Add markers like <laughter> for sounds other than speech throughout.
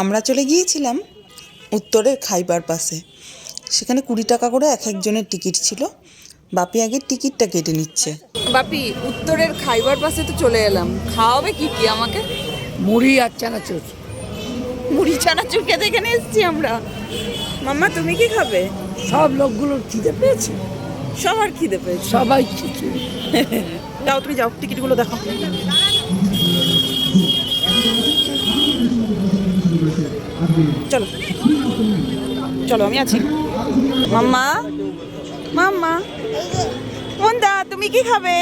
আমরা চলে গিয়েছিলাম উত্তরের খাইবার পাশে। সেখানে কুড়ি টাকা করে এক একজনের টিকিট ছিল। বাপি আগে টিকিটটা কেটে নিচ্ছে। বাপি উত্তরের খাইবার পাশে তো চলে এলাম। খাওয়াবে কি কি আমাকে? মুড়ি আর চানাচুর। মুড়ি চানাচুর খেতে এখানে এসেছি আমরা। মাম্মা তুমি কি খাবে? সব লোকগুলোর খিদে পেয়েছে। সবার খিদে পেয়েছে। সবাই খিচুড়ি <laughs> যাও তুমি যাও টিকিটগুলো দেখো। চলো। চলো, আমি আছি। মাম্মা? মাম্মা? মন্দা, তুমি কি খাবে?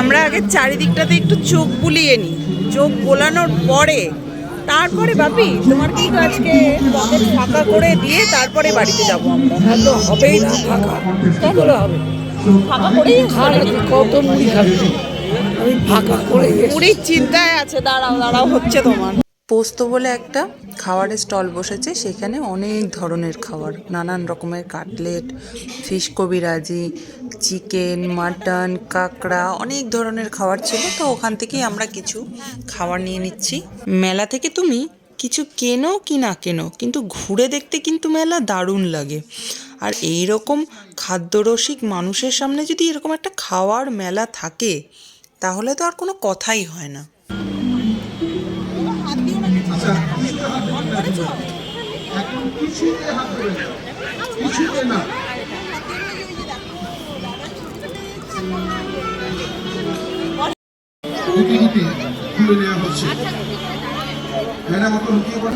আমরা আগে চারিদিকটাতে একটু চোখ বুলিয়ে নিই। চোখ বোলানোর পরে, তারপরে বাপি তোমার কি আজকে ফাঁকা করে দিয়ে তারপরে বাড়িতে যাব আমরা? তো হবেই না, ফাঁকা। হবে। ফাঁকা করেই কত মুড়ি খাবি? আমি ফাঁকা করে পুরীর চিন্তায় আছে দাঁড়াও দাঁড়াও হচ্ছে তোমার। পোস্ত বলে একটা খাওয়ারের স্টল বসেছে সেখানে অনেক ধরনের খাবার নানান রকমের cutlet fish kabiraji chicken mutton কাঁকড়া অনেক ধরনের খাবার ছিল। তো ওখান থেকেই আমরা কিছু খাবার নিয়ে নিচ্ছি। মেলা থেকে তুমি কিছু কেনো কি না কেনো কিন্তু ঘুরে দেখতে কিন্তু মেলা দারুণ লাগে। আর এই রকম খাদ্যরসিক মানুষের সামনে যদি এরকম একটা খাওয়ার মেলা থাকে তাহলে তো আর কোনো কথাই হয় না।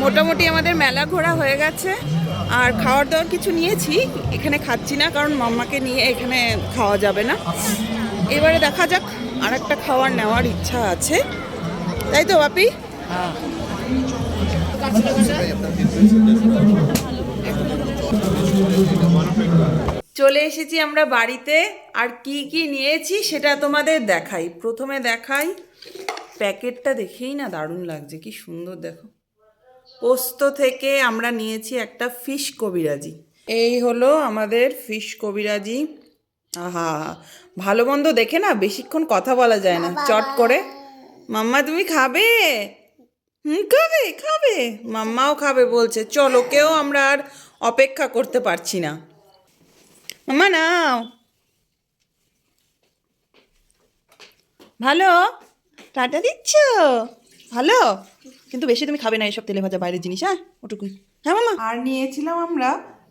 মোটামুটি আমাদের মেলা ঘোরা হয়ে গেছে। আর খাওয়ার দাওয়ার কিছু নিয়েছি, এখানে খাচ্ছি না কারণ মাম্মাকে নিয়ে এখানে খাওয়া যাবে না। এবারে দেখা যাক। আর একটা খাবার নেওয়ার ইচ্ছা আছে। তাই তো, বাপি? চলে এসেছি আমরা বাড়িতে। আর কি কি নিয়েছি সেটা তোমাদের দেখাই। প্রথমে দেখাই। প্যাকেটটা দেখেই না দারুণ লাগছে, কি সুন্দর, দেখো। পোস্ত থেকে আমরা নিয়েছি একটা ফিশ কবিরাজি। এই হলো আমাদের ফিশ কবিরাজি। আহা ভালো মন্দ দেখে না বেশিক্ষণ কথা বলা যায় না। চট করে। মাম্মা তুমি খাবে? হুম খাবে খাবে। মাম্মাও খাবে বলছে। চলো কেউ আমরা আর অপেক্ষা করতে পারছি না। মাম্মা নাও। ভালো? টাটা দিচ্ছ? ভালো? কিন্তু বেশি তুমি খাবে না এসব তেলে ভাজা বাইরের জিনিস হ্যাঁ? ওটুকুই। হ্যাঁ মামা আর নিয়েছিলাম আমরা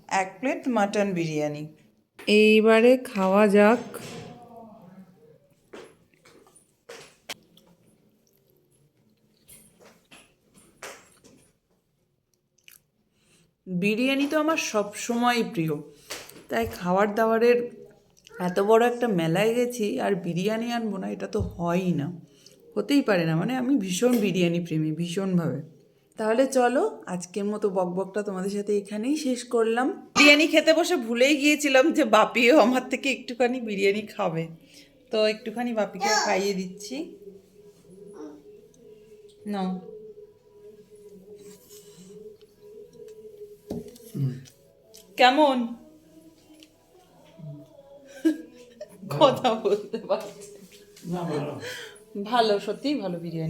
এক প্লেট মাটন বিরিয়ানি। এইবারে খাওয়া যাক। বিরিয়ানি তো আমার সব সময়ই প্রিয়। তাই খাওয়ার দাওয়ারের এত বড় একটা মেলায় গেছি আর বিরিয়ানি আনব না, এটা তো হয়ই না। হতেই পারে না মানে আমি ভীষণ বিরিয়ানি প্রেমী, ভীষণভাবে। তাহলে চলো আজকের মতো বকবকটা তোমাদের সাথে এখানেই শেষ করলাম। বিরিয়ানি খেতে বসে ভুলেই গিয়েছিলাম যে বাপিও আমার থেকে একটুখানি বিরিয়ানি খাবে। তো একটুখানি বাপিকে খাইয়ে দিচ্ছি। নাও। কেমন? কথা বলতে পারছি ভালো সত্যিই ভালো বিরিয়ানি।